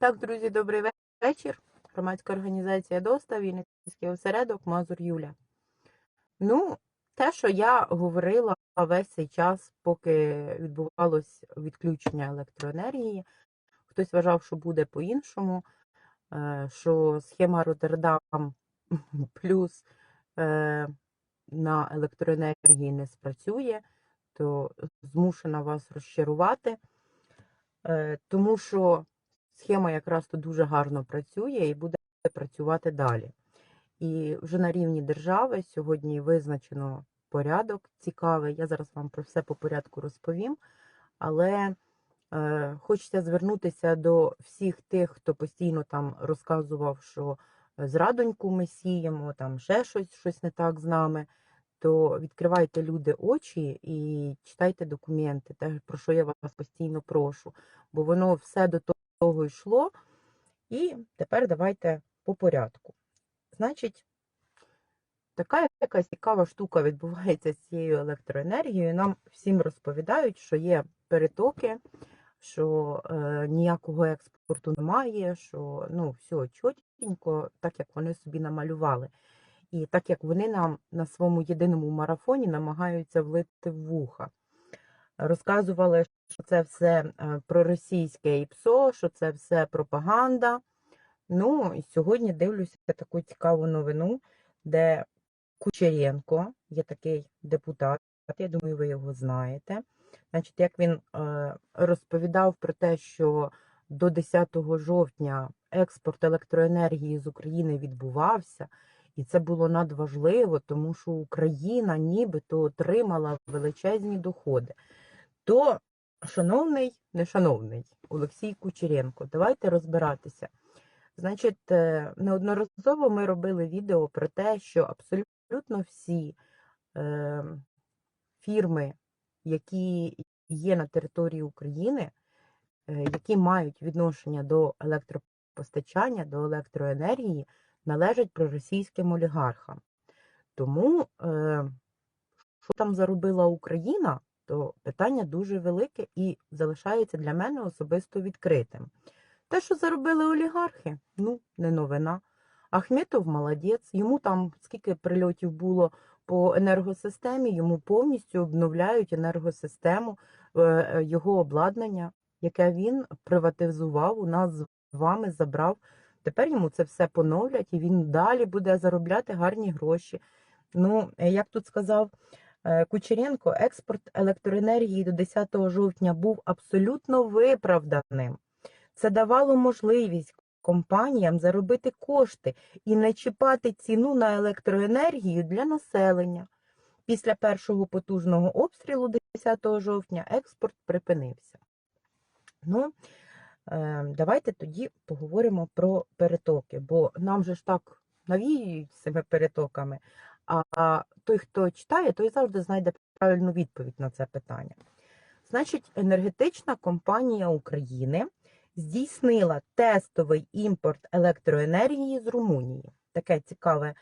Так, друзі, добрий вечір. Громадська організація ДОСТА, Вінницький осередок, Мазур Юля. Ну, те, що я говорила весь цей час, поки відбувалось відключення електроенергії, хтось вважав, що буде по-іншому, е, що схема Роттердам плюс е, на електроенергії не спрацює, то змушена вас розчарувати, Е, тому що схема якраз тут дуже гарно працює і буде працювати далі. І вже на рівні держави сьогодні визначено порядок цікавий. Я зараз вам про все по порядку розповім. Але е, хочеться звернутися до всіх тих, хто постійно там розказував, що зрадоньку ми сіємо, там ще щось, щось не так з нами. То відкривайте люди очі і читайте документи, те, про що я вас постійно прошу, бо воно все до того йшло. І тепер давайте по порядку. Значить, така якась цікава штука відбувається з цією електроенергією. Нам всім розповідають, що є перетоки, що е, ніякого експорту немає, що ну, все чотенько, так як вони собі намалювали. І так як вони нам на своєму єдиному марафоні намагаються влити в вуха. Розказували, що це все е, проросійське ІПСО, що це все пропаганда. Ну, і сьогодні дивлюся таку цікаву новину, де Кучеренко, є такий депутат, я думаю, ви його знаєте. Значить, як він е, розповідав про те, що до 10 жовтня експорт електроенергії з України відбувався, і це було надважливо, тому що Україна нібито отримала величезні доходи. То, шановний, нешановний Олексій Кучеренко, давайте розбиратися. Значить, е, неодноразово ми робили відео про те, що абсолютно всі е, фірми, які є на території України, е, які мають відношення до електропостачання, до електроенергії, належать проросійським олігархам. Тому, е, що там заробила Україна, то питання дуже велике і залишається для мене особисто відкритим. Те, що заробили олігархи, ну, не новина. Ахметов молодець, йому там скільки прильотів було по енергосистемі, йому повністю обновляють енергосистему, е, його обладнання, яке він приватизував, у нас з вами забрав. Тепер йому це все поновлять і він далі буде заробляти гарні гроші. Ну, як тут сказав е, Кучеренко, експорт електроенергії до 10 жовтня був абсолютно виправданим. Це давало можливість компаніям заробити кошти і не чіпати ціну на електроенергію для населення. Після першого потужного обстрілу 10 жовтня експорт припинився. Ну, е, давайте тоді поговоримо про перетоки, бо нам же ж так навіюють цими перетоками, а той, хто читає, той завжди знайде правильну відповідь на це питання. Значить, енергетична компанія України здійснила тестовий імпорт електроенергії з Румунії. Таке цікаве,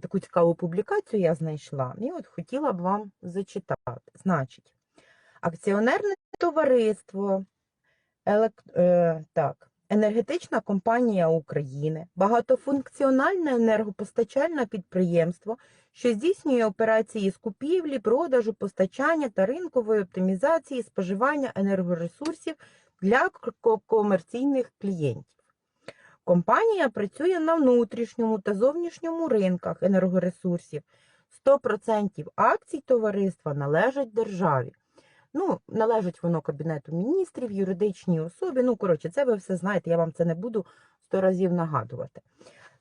таку цікаву публікацію я знайшла, і от хотіла б вам зачитати. Значить, акціонерне товариство, елект... е, так, енергетична компанія України, багатофункціональне енергопостачальне підприємство, що здійснює операції з купівлі, продажу, постачання та ринкової оптимізації споживання енергоресурсів для комерційних клієнтів. Компанія працює на внутрішньому та зовнішньому ринках енергоресурсів. 100% акцій товариства належать державі. Ну, належить воно Кабінету міністрів, юридичній особі. Ну, коротше, це ви все знаєте, я вам це не буду сто разів нагадувати.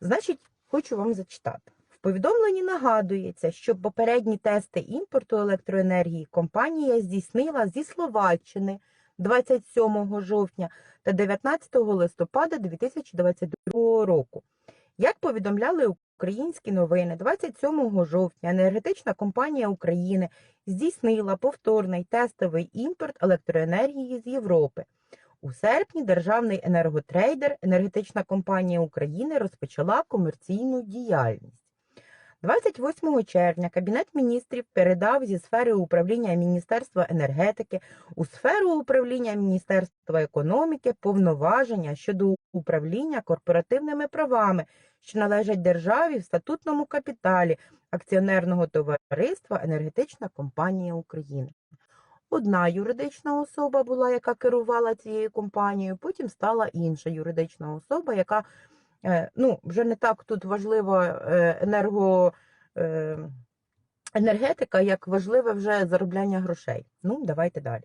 Значить, хочу вам зачитати. В повідомленні нагадується, що попередні тести імпорту електроенергії компанія здійснила зі Словаччини. 27 жовтня та 19 листопада 2022 року. Як повідомляли українські новини, 27 жовтня енергетична компанія України здійснила повторний тестовий імпорт електроенергії з Європи. У серпні державний енерготрейдер енергетична компанія України розпочала комерційну діяльність. 28 червня Кабінет міністрів передав зі сфери управління Міністерства енергетики у сферу управління Міністерства економіки повноваження щодо управління корпоративними правами, що належать державі в статутному капіталі акціонерного товариства Енергетична компанія України. Одна юридична особа була, яка керувала цією компанією, потім стала інша юридична особа, яка е, ну, вже не так тут важлива е, енерго, е, енергетика, як важливе вже заробляння грошей. Ну, давайте далі.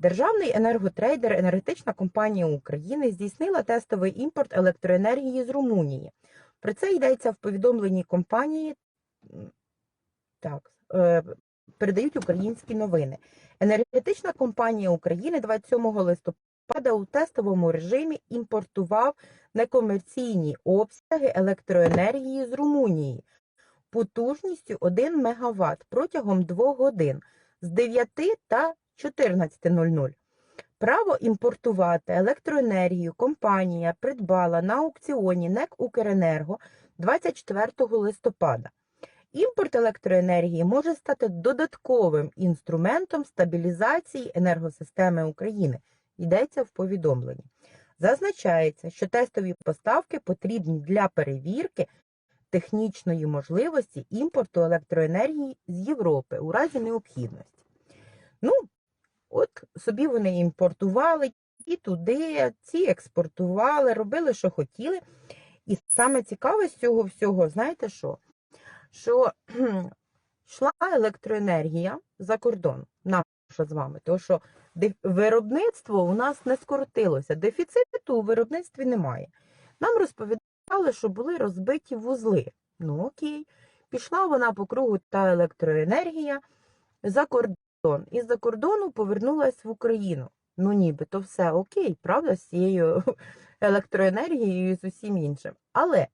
Державний енерготрейдер Енергетична компанія України здійснила тестовий імпорт електроенергії з Румунії. Про це йдеться в повідомленні компанії. Так, е, передають українські новини. Енергетична компанія України 27 листопада у тестовому режимі імпортував некомерційні обсяги електроенергії з Румунії потужністю 1 МВт протягом 2 годин з 9 та 14.00. Право імпортувати електроенергію компанія придбала на аукціоні НЕК «Укренерго» 24 листопада. Імпорт електроенергії може стати додатковим інструментом стабілізації енергосистеми України, йдеться в повідомленні. Зазначається, що тестові поставки потрібні для перевірки технічної можливості імпорту електроенергії з Європи у разі необхідності. Ну, от собі вони імпортували і туди, ці експортували, робили, що хотіли. І саме цікаве з цього всього, знаєте що? Що йшла електроенергія за кордон, наша з вами, тому що виробництво у нас не скоротилося, дефіциту у виробництві немає. Нам розповідали, що були розбиті вузли. Ну окей, пішла вона по кругу та електроенергія за кордон. І з-за кордону повернулась в Україну. Ну нібито все окей, правда, з цією електроенергією і з усім іншим. Але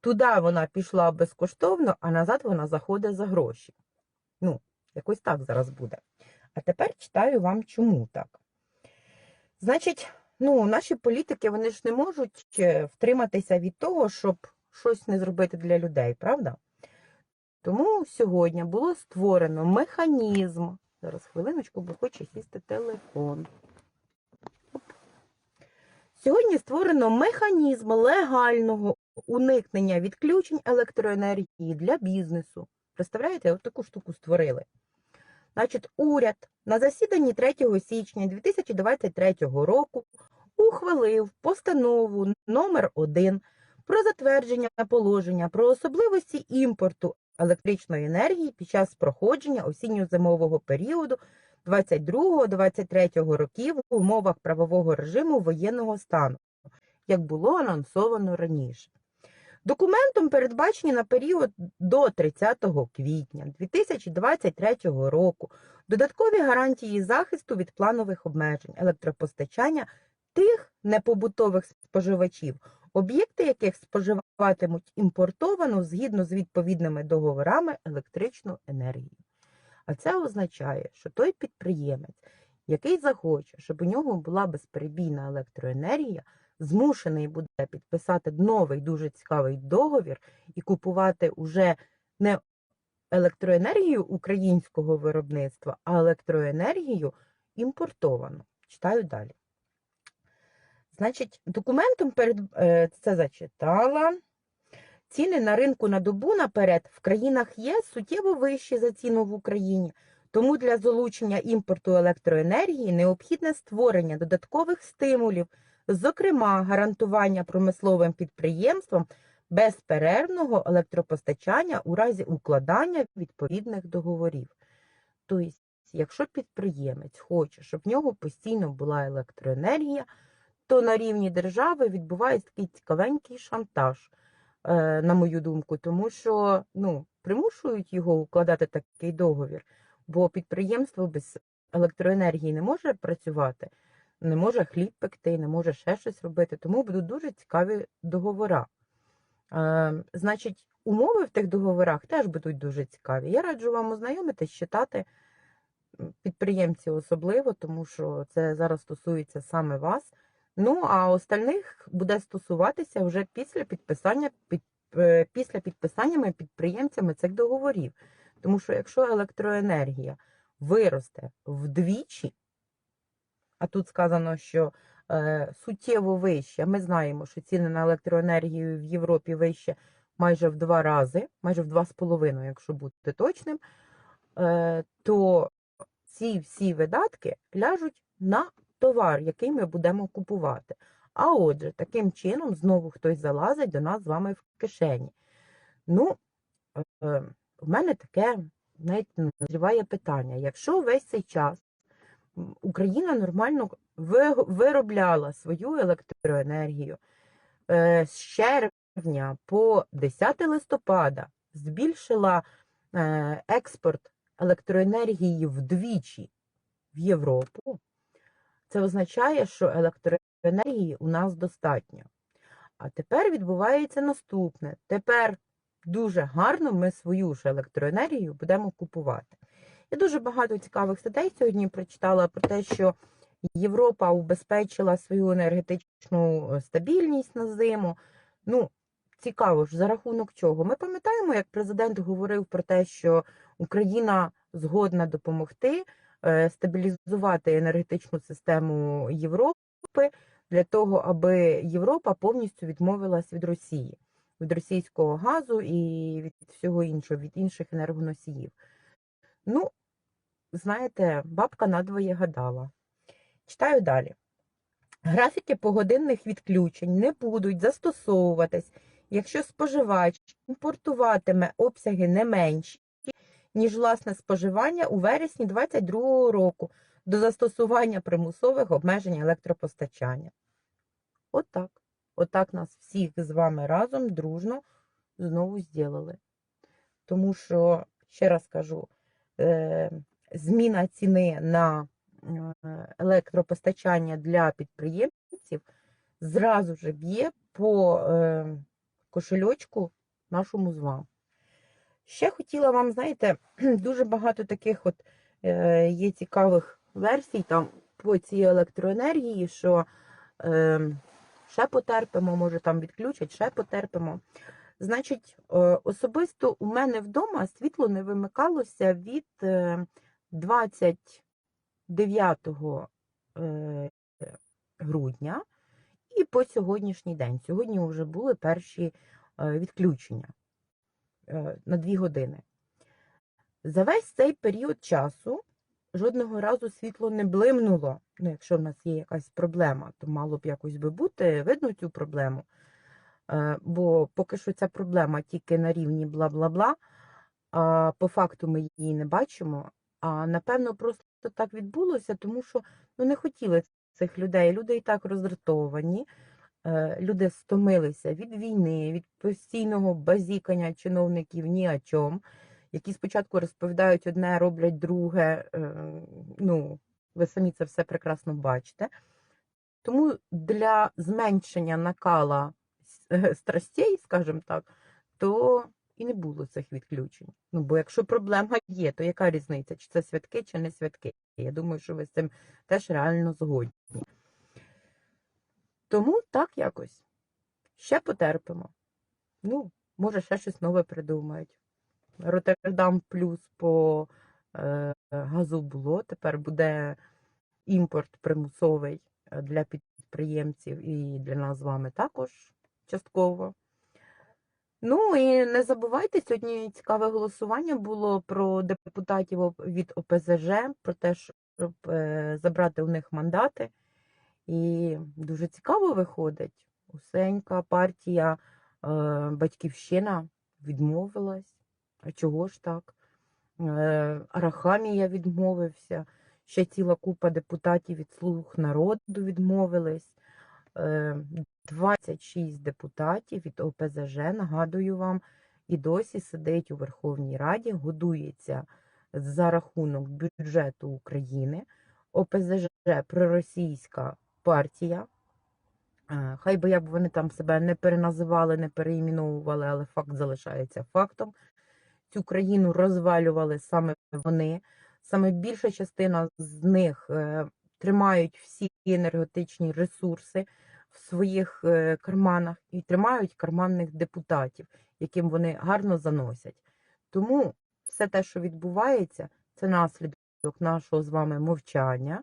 туди вона пішла безкоштовно, а назад вона заходить за гроші. Ну, якось так зараз буде. А тепер читаю вам, чому так. Значить, ну, наші політики вони ж не можуть е, втриматися від того, щоб щось не зробити для людей, правда? Тому сьогодні було створено механізм. Зараз хвилиночку, бо хоче сісти телефон. Оп. Сьогодні створено механізм легального уникнення відключень електроенергії для бізнесу. Представляєте, от таку штуку створили. Значить, уряд на засіданні 3 січня 2023 року ухвалив постанову номер 1 про затвердження положення про особливості імпорту електричної енергії під час проходження осінньо-зимового періоду 22-23 років в умовах правового режиму воєнного стану, як було анонсовано раніше. Документом передбачені на період до 30 квітня 2023 року додаткові гарантії захисту від планових обмежень електропостачання тих непобутових споживачів, об'єкти яких споживатимуть імпортовану згідно з відповідними договорами електричну енергію. А це означає, що той підприємець, який захоче, щоб у нього була безперебійна електроенергія, змушений буде підписати новий дуже цікавий договір і купувати уже не електроенергію українського виробництва, а електроенергію імпортовану. Читаю далі. Значить, документом перед е, це зачитала. Ціни на ринку на добу наперед в країнах ЄС суттєво вищі за ціну в Україні. Тому для залучення імпорту електроенергії необхідне створення додаткових стимулів, зокрема, гарантування промисловим підприємствам безперервного електропостачання у разі укладання відповідних договорів. Тобто, якщо підприємець хоче, щоб в нього постійно була електроенергія, то на рівні держави відбувається такий цікавенький шантаж, е, на мою думку, тому що ну, примушують його укладати такий договір, бо підприємство без електроенергії не може працювати, не може хліб пекти, не може ще щось робити, тому будуть дуже цікаві договори. Е, значить, умови в тих договорах теж будуть дуже цікаві. Я раджу вам ознайомитись, читати м, підприємці особливо, тому що це зараз стосується саме вас. Ну, а остальних буде стосуватися вже після підписання під, е, після підписаннями підприємцями цих договорів. Тому що якщо електроенергія виросте вдвічі, а тут сказано, що е, суттєво вище. Ми знаємо, що ціни на електроенергію в Європі вище майже в два рази, майже в два з половиною, якщо бути точним, е, то ці всі видатки ляжуть на товар, який ми будемо купувати. А отже, таким чином знову хтось залазить до нас з вами в кишені. Ну, е, в мене таке навіть назріває питання. Якщо весь цей час Україна нормально виробляла свою електроенергію е, з червня по 10 листопада, збільшила е, експорт електроенергії вдвічі в Європу, це означає, що електроенергії у нас достатньо. А тепер відбувається наступне. Тепер дуже гарно ми свою ж електроенергію будемо купувати. Я дуже багато цікавих статей сьогодні прочитала про те, що Європа убезпечила свою енергетичну е, стабільність на зиму. Ну, цікаво ж, за рахунок чого? Ми пам'ятаємо, як президент говорив про те, що Україна згодна допомогти стабілізувати енергетичну систему Європи для того, аби Європа повністю відмовилась від Росії, від російського газу і від всього іншого, від інших енергоносіїв. Ну, знаєте, бабка надвоє гадала. Читаю далі. Графіки погодинних відключень не будуть застосовуватись, якщо споживач імпортуватиме обсяги не менші, ніж власне споживання у вересні 2022 року до застосування примусових обмежень електропостачання. Отак. Отак нас всіх з вами разом дружно знову зробили. Тому що, ще раз кажу, е, зміна ціни на е, електропостачання для підприємців зразу же б'є по е, кошельочку нашому з вами. Ще хотіла вам, знаєте, дуже багато таких от е, є цікавих версій там по цій електроенергії, що е, ще потерпимо, може там відключать, ще потерпимо. Значить, е, особисто у мене вдома світло не вимикалося від е, 29 е, грудня і по сьогоднішній день. Сьогодні вже були перші е, відключення е, на 2 години. За весь цей період часу жодного разу світло не блимнуло. Ну, якщо в нас є якась проблема, то мало б якось би бути видно цю проблему. Е, Бо поки що ця проблема тільки на рівні бла-бла-бла, а по факту ми її не бачимо. А напевно, просто так відбулося, тому що ну, не хотіли цих людей. Люди і так роздратовані, е, люди стомилися від війни, від постійного базікання чиновників ні о чому, які спочатку розповідають одне, роблять друге. е, Ну, ви самі це все прекрасно бачите. Тому для зменшення накала страстей, скажімо так, то і не було цих відключень. Ну, бо якщо проблема є, то яка різниця, чи це святки, чи не святки? Я думаю, що ви з цим теж реально згодні. Тому так якось. Ще потерпимо. Ну, може, ще щось нове придумають. Роттердам плюс по е, газу було, тепер буде імпорт примусовий е, для підприємців і для нас з вами також частково. Ну і не забувайте, сьогодні цікаве голосування було про депутатів від ОПЗЖ, про те, щоб е, забрати у них мандати. І дуже цікаво виходить. Усенька партія е, Батьківщина відмовилась. А чого ж так? Е, Арахамія відмовився. Ще ціла купа депутатів від слуг народу відмовились. Е, 26 депутатів від ОПЗЖ, нагадую вам, і досі сидить у Верховній Раді, годується за рахунок бюджету України. ОПЗЖ проросійська партія. Хай би як вони там себе не переназивали, не переіменовували, але факт залишається фактом. Цю країну розвалювали саме вони. Саме більша частина з них е, тримають всі енергетичні ресурси в своїх е, карманах і тримають карманних депутатів, яким вони гарно заносять. Тому все те, що відбувається, це наслідок нашого з вами мовчання,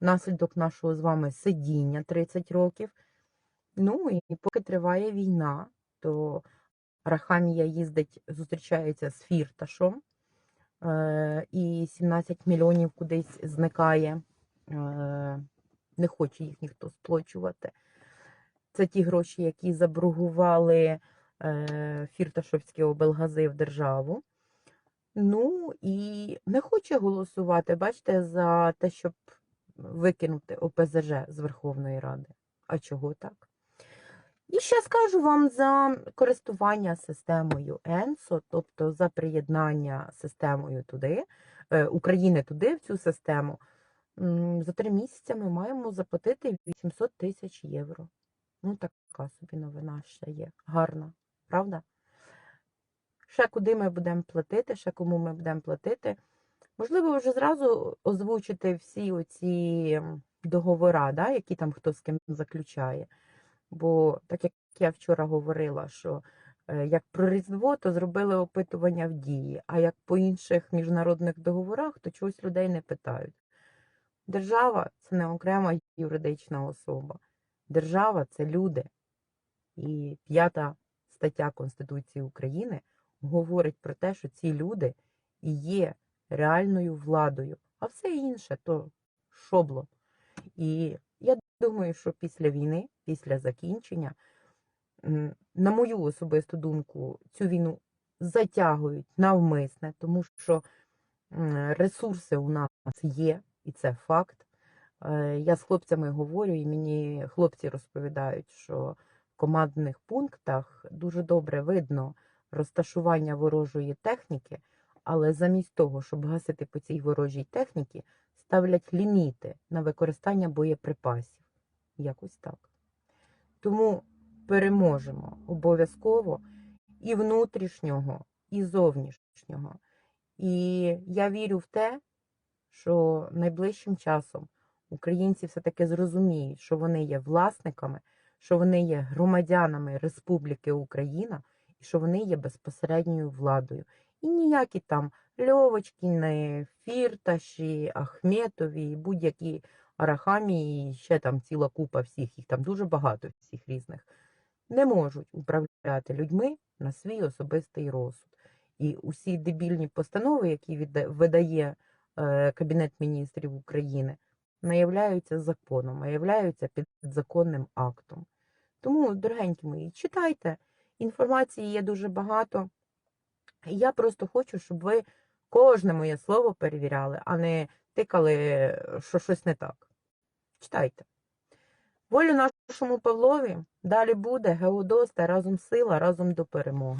наслідок нашого з вами сидіння 30 років. Ну і поки триває війна, то Рахамія їздить, зустрічається з Фірташом, е, і 17 мільйонів кудись зникає. Е, не хоче їх ніхто сплачувати. Це ті гроші, які заборгували е, Фірташовські облгази в державу. Ну і не хоче голосувати, бачите, за те, щоб викинути ОПЗЖ з Верховної Ради. А чого так? І ще скажу вам за користування системою ENSO, тобто за приєднання системою туди, е, України туди, в цю систему. За три місяці ми маємо заплатити 800 тисяч євро. Ну, така собі новина ще є. Гарна, правда? Ще куди ми будемо платити, ще кому ми будемо платити. Можливо, вже зразу озвучити всі оці договори, да, які там хто з ким заключає. Бо, так як я вчора говорила, що е, як про Різдво, то зробили опитування в дії, а як по інших міжнародних договорах, то чогось людей не питають. Держава це не окрема юридична особа. Держава це люди. І п'ята стаття Конституції України говорить про те, що ці люди і є реальною владою, а все інше то шобло. І я думаю, що після війни, після закінчення, на мою особисту думку, цю війну затягують навмисне, тому що ресурси у нас є, і це факт. Е, Я з хлопцями говорю, і мені хлопці розповідають, що в командних пунктах дуже добре видно розташування ворожої техніки, але замість того, щоб гасити по цій ворожій техніці, ставлять ліміти на використання боєприпасів. Якось так. Тому переможемо обов'язково і внутрішнього, і зовнішнього. І я вірю в те, що найближчим часом українці все-таки зрозуміють, що вони є власниками, що вони є громадянами Республіки Україна і що вони є безпосередньою владою. І ніякі там Льовочкіни, Фірташі, Ахметові, будь-які Арахамі, і ще там ціла купа всіх, їх там дуже багато всіх різних, не можуть управляти людьми на свій особистий розсуд. І усі дебільні постанови, які видає е, Кабінет міністрів України, не являються законом, а являються підзаконним актом. Тому, дорогенькі мої, читайте. Інформації є дуже багато. Я просто хочу, щоб ви кожне моє слово перевіряли, а не тикали, що щось не так. Читайте. Волю нашому Павлові далі буде Геодоста разом сила, разом до перемоги.